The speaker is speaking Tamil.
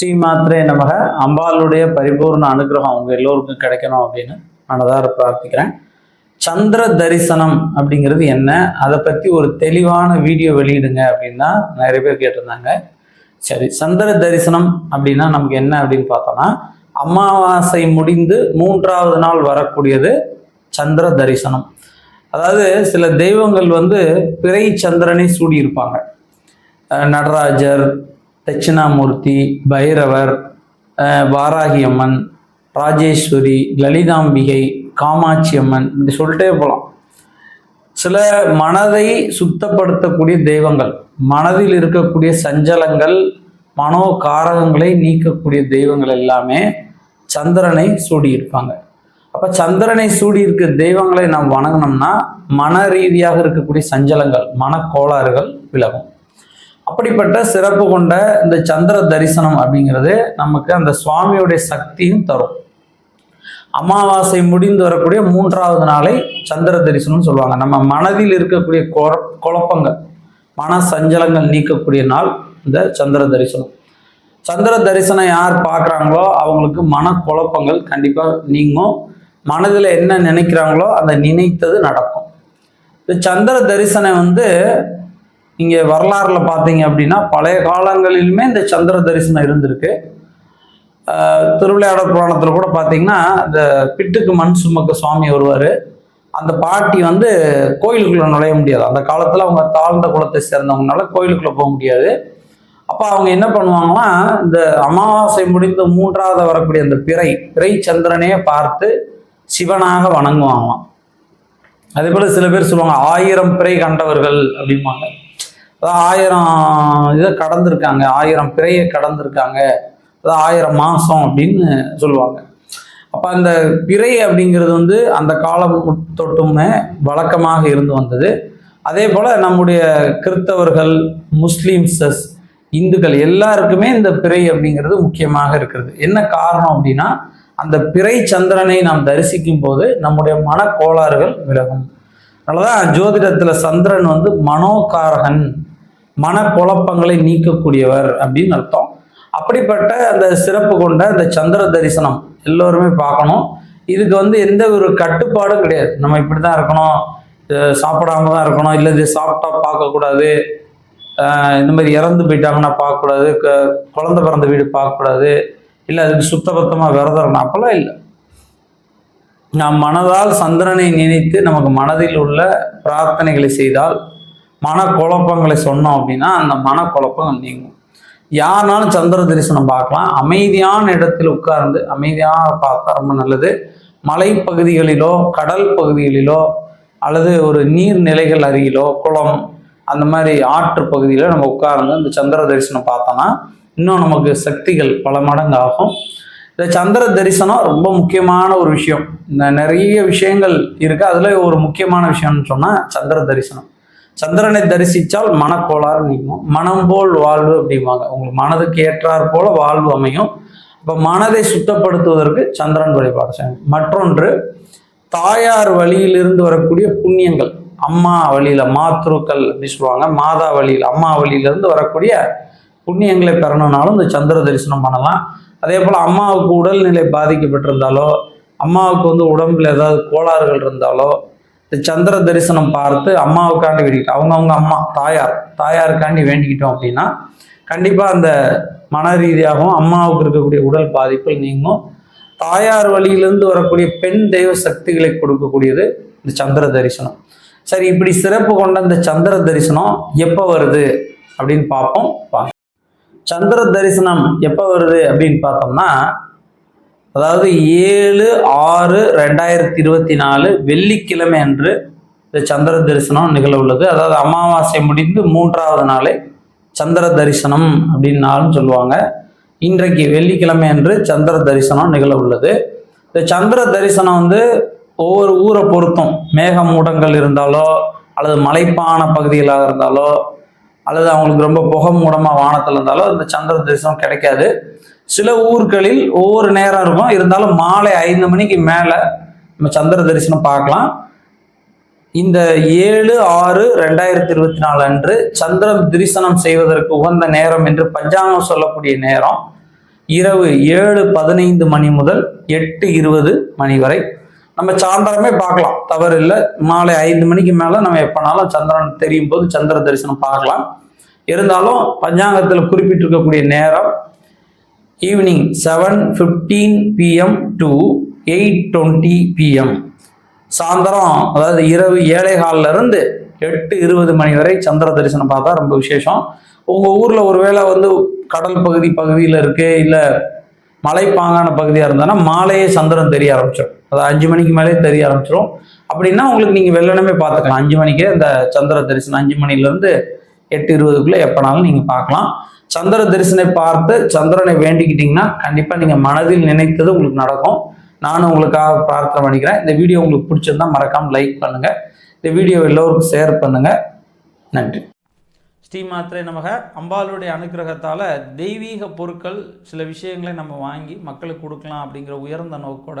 ஸ்ரீ ஸ்ரீமாத்ரே நமக. அம்பாளுடைய பரிபூர்ண அனுகிரகம் அவங்க எல்லோருக்கும் கிடைக்கணும் அப்படின்னு மனதார பிரார்த்திக்கிறேன். சந்திர தரிசனம் அப்படிங்கிறது என்ன? அதை பற்றி ஒரு தெளிவான வீடியோ வெளியிடுங்க அப்படின்னா நிறைய பேர் கேட்டிருந்தாங்க. சரி சந்திர தரிசனம் அப்படின்னா நமக்கு என்ன அப்படின்னு பார்த்தோம்னா அமாவாசை முடிந்து மூன்றாவது நாள் வரக்கூடியது சந்திர தரிசனம். அதாவது சில தெய்வங்கள் வந்து பிறை சந்திரனை சூடியிருப்பாங்க. நடராஜர் தட்சிணாமூர்த்தி பைரவர் வாராகியம்மன் வாராகி அம்மன் ராஜேஸ்வரி லலிதாம்பிகை காமாட்சி அம்மன் இப்படி சொல்லிட்டே போகலாம் சில மனதை சுத்தப்படுத்தக்கூடிய தெய்வங்கள் மனதில் இருக்கக்கூடிய சஞ்சலங்கள் மனோ காரகங்களை நீக்கக்கூடிய தெய்வங்கள் எல்லாமே சந்திரனை சூடியிருப்பாங்க. அப்போ சந்திரனை சூடி இருக்க தெய்வங்களை நாம் வணங்கினோம்னா மன ரீதியாக இருக்கக்கூடிய சஞ்சலங்கள் மனக்கோளாறுகள் விலகும். அப்படிப்பட்ட சிறப்பு கொண்ட இந்த சந்திர தரிசனம் அப்படிங்கிறது நமக்கு அந்த சுவாமியுடைய சக்தியும் தரும். அமாவாசை முடிந்து வரக்கூடிய மூன்றாவது நாளை சந்திர தரிசனம் சொல்லுவாங்க. நம்ம மனதில் இருக்கக்கூடிய குழப்பங்கள் மன சஞ்சலங்கள் நீக்கக்கூடிய நாள் இந்த சந்திர தரிசனம். சந்திர தரிசனம் யார் பார்க்குறாங்களோ அவங்களுக்கு மன குழப்பங்கள் கண்டிப்பாக நீங்கும். மனதில் என்ன நினைக்கிறாங்களோ அந்த நினைத்தது நடக்கும். இந்த சந்திர தரிசனம் வந்து இங்கே வரலாறுல பார்த்தீங்க அப்படின்னா பழைய காலங்களிலுமே இந்த சந்திர தரிசனம் இருந்திருக்கு. திருவிளையாடல் புராணத்தில் கூட பார்த்தீங்கன்னா இந்த பிட்டுக்கு மண் சுமக்க சுவாமி வருவார். அந்த பாட்டி வந்து கோயிலுக்குள்ளே நுழைய முடியாது. அந்த காலத்தில் அவங்க தாழ்ந்த குலத்தை சேர்ந்தவங்கனால கோயிலுக்குள்ளே போக முடியாது. அப்போ அவங்க என்ன பண்ணுவாங்கன்னா இந்த அமாவாசை முடிந்த மூன்றாவது வரக்கூடிய அந்த பிறை பிறை சந்திரனையே பார்த்து சிவனாக வணங்குவாங்களாம். அதே போல் சில பேர் சொல்லுவாங்க ஆயிரம் பிறை கண்டவர்கள் அப்படிம்பாங்க. ஆயிரம் இதை கடந்திருக்காங்க ஆயிரம் பிறையை கடந்திருக்காங்க அதாவது ஆயிரம் மாதம் அப்படின்னு சொல்லுவாங்க. அப்போ அந்த பிறை அப்படிங்கிறது வந்து அந்த காலம் தொட்டுமே வழக்கமாக இருந்து வந்தது. அதே போல் நம்முடைய கிறித்தவர்கள் முஸ்லீம்ஸஸ் இந்துக்கள் எல்லாருக்குமே இந்த பிறை அப்படிங்கிறது முக்கியமாக இருக்கிறது. என்ன காரணம் அப்படின்னா அந்த பிறை சந்திரனை நாம் தரிசிக்கும் போது நம்முடைய மனக்கோளாறுகள் விலகும். அதனாலதான் ஜோதிடத்தில் சந்திரன் வந்து மனோகாரகன் மனக்குழப்பங்களை நீக்கக்கூடியவர் அப்படின்னு அர்த்தம். அப்படிப்பட்ட அந்த சிறப்பு கொண்ட இந்த சந்திர தரிசனம் எல்லோருமே பார்க்கணும். இதுக்கு வந்து எந்த ஒரு கட்டுப்பாடும் கிடையாது. நம்ம இப்படி தான் இருக்கணும் சாப்பிடாம தான் இருக்கணும். இல்லை இது சாப்பிட்டா பார்க்கக்கூடாது. இந்த மாதிரி இறந்து போயிட்டாங்கன்னா பார்க்கக்கூடாது. க- குழந்தை பிறந்த வீடு பார்க்கக்கூடாது. இல்லை அதுக்கு சுத்தபத்தமாக விரதம் இருக்கணும் அப்போல்லாம் இல்லை. நாம் மனதால் சந்திரனை நினைத்து நமக்கு மனதில் உள்ள பிரார்த்தனைகளை செய்தால் மனக்குழப்பங்களை சொன்னோம் அப்படின்னா அந்த மனக்குழப்பங்கள் நீங்கும். யாருனாலும் சந்திர தரிசனம் பார்க்கலாம். அமைதியான இடத்தில் உட்கார்ந்து அமைதியாக பார்த்தா ரொம்ப நல்லது. மலைப்பகுதிகளிலோ கடல் பகுதிகளிலோ அல்லது ஒரு நீர்நிலைகள் அருகிலோ குளம் அந்த மாதிரி ஆற்று பகுதியில் நம்ம உட்கார்ந்து இந்த சந்திர தரிசனம் பார்த்தோம்னா இன்னும் நமக்கு சக்திகள் பல மடங்கு ஆகும் இந்த சந்திர தரிசனம் ரொம்ப முக்கியமான ஒரு விஷயம். இந்த நிறைய விஷயங்கள் இருக்குது அதில் ஒரு முக்கியமான விஷயம்னு சொன்னால் சந்திர தரிசனம். சந்திரனை தரிசித்தால் மனக்கோளாறு நீங்கும். மனம் போல் வாழ்வு அப்படிம்பாங்க. உங்களுக்கு மனதுக்கு ஏற்றாற் போல வாழ்வு அமையும். இப்போ மனதை சுத்தப்படுத்துவதற்கு சந்திரன் வழிபாடு செய்யணும். மற்றொன்று தாயார் வழியிலிருந்து வரக்கூடிய புண்ணியங்கள். அம்மா வழியில் மாத்ருக்கள் அப்படி சொல்லுவாங்க. மாதா வழியில் அம்மா வழியிலிருந்து வரக்கூடிய புண்ணியங்களை பெறணும்னாலும் இந்த சந்திர தரிசனம் பண்ணலாம். அதே போல் அம்மாவுக்கு உடல்நிலை பாதிக்கப்பட்டிருந்தாலோ அம்மாவுக்கு வந்து உடம்புல ஏதாவது கோளாறுகள் இருந்தாலோ சந்திர தரிசனம் பார்த்து அம்மாவுக்காண்டி வேண்டிக்கிட்டோம் அவங்கவுங்க அம்மா தாயார் தாயாருக்காண்டி வேண்டிக்கிட்டோம் அப்படின்னா கண்டிப்பாக அந்த மன ரீதியாகவும் அம்மாவுக்கு இருக்கக்கூடிய உடல் பாதிப்புகள் நீங்கும். தாயார் வழியிலிருந்து வரக்கூடிய பெண் தெய்வ சக்திகளை கொடுக்கக்கூடியது இந்த சந்திர தரிசனம். சரி இப்படி சிறப்பு கொண்ட இந்த சந்திர தரிசனம் எப்போ வருது அப்படின்னு பார்ப்போம். சந்திர தரிசனம் எப்போ வருது அப்படின்னு பார்த்தோம்னா அதாவது ஏழு ஆறு ரெண்டாயிரத்தி இருபத்தி நாலு வெள்ளிக்கிழமை அன்று இந்த சந்திர தரிசனம் நிகழ உள்ளது. அதாவது அமாவாசை முடிந்து மூன்றாவது நாளே சந்திர தரிசனம் அப்படின்னாலும் சொல்லுவாங்க. இன்றைக்கு வெள்ளிக்கிழமை அன்று சந்திர தரிசனம் நிகழ உள்ளது. இந்த சந்திர தரிசனம் வந்து ஒவ்வொரு ஊரை பொறுத்தும். மேகமூடங்கள் இருந்தாலோ அல்லது மலைப்பான பகுதிகளாக இருந்தாலோ அல்லது அவங்களுக்கு ரொம்ப புகை மூடமாக வானத்தில் இருந்தாலோ இந்த சந்திர தரிசனம் கிடைக்காது. சில ஊர்களில் ஒவ்வொரு நேரம் இருக்கும். இருந்தாலும் மாலை ஐந்து மணிக்கு மேலே நம்ம சந்திர தரிசனம் பார்க்கலாம். இந்த ஏழு ஆறு ரெண்டாயிரத்தி இருபத்தி நாலு அன்று சந்திரன் தரிசனம் செய்வதற்கு உகந்த நேரம் என்று பஞ்சாங்கம் சொல்லக்கூடிய நேரம் இரவு ஏழு பதினைந்து மணி முதல் எட்டு இருபது மணி வரை. நம்ம சாயந்தரமே பார்க்கலாம். தவறு இல்லை. மாலை ஐந்து மணிக்கு மேலே நம்ம எப்போனாலும் சந்திரன் தெரியும் போது சந்திர தரிசனம் பார்க்கலாம். இருந்தாலும் பஞ்சாங்கத்தில் குறிப்பிட்டிருக்கக்கூடிய நேரம் evening seven fifteen PM to eight twenty PM சாயந்தரம் அதாவது இரவு ஏழை இருந்து எட்டு இருபது மணி வரை சந்திர தரிசனம் பார்த்தா ரொம்ப விசேஷம். உங்கள் ஊரில் ஒருவேளை வந்து கடல் பகுதி பகுதியில் இருக்குது இல்லை மலைப்பாங்கான பகுதியாக இருந்தோன்னா மாலையே சந்திரன் தெரிய ஆரம்பிச்சிடும். அது அஞ்சு மணிக்கு மேலே தெரிய ஆரம்பிச்சிடும் அப்படின்னா உங்களுக்கு நீங்கள் வெள்ளனமே பார்த்துக்கலாம். அஞ்சு மணிக்கே இந்த சந்திர தரிசனம் அஞ்சு மணிலேருந்து எட்டு இருபதுக்குள்ளே எப்போனாலும் நீங்கள் பார்க்கலாம். சந்திர தரிசனை பார்த்து சந்திரனை வேண்டிக்கிட்டிங்கன்னா கண்டிப்பாக நீங்கள் மனதில் நினைத்தது உங்களுக்கு நடக்கும். நானும் உங்களுக்காக பிரார்த்தனை பண்ணிக்கிறேன். இந்த வீடியோ உங்களுக்கு பிடிச்சிருந்தா மறக்காமல் லைக் பண்ணுங்கள் இந்த வீடியோ எல்லோருக்கும் ஷேர் பண்ணுங்கள் நன்றி. ஸ்ரீ மாத்திரை நமக. அம்பாளுடைய அனுக்கிரகத்தால் தெய்வீக பொருட்கள் சில விஷயங்களை நம்ம வாங்கி மக்களுக்கு கொடுக்கலாம் அப்படிங்கிற உயர்ந்த நோக்கோட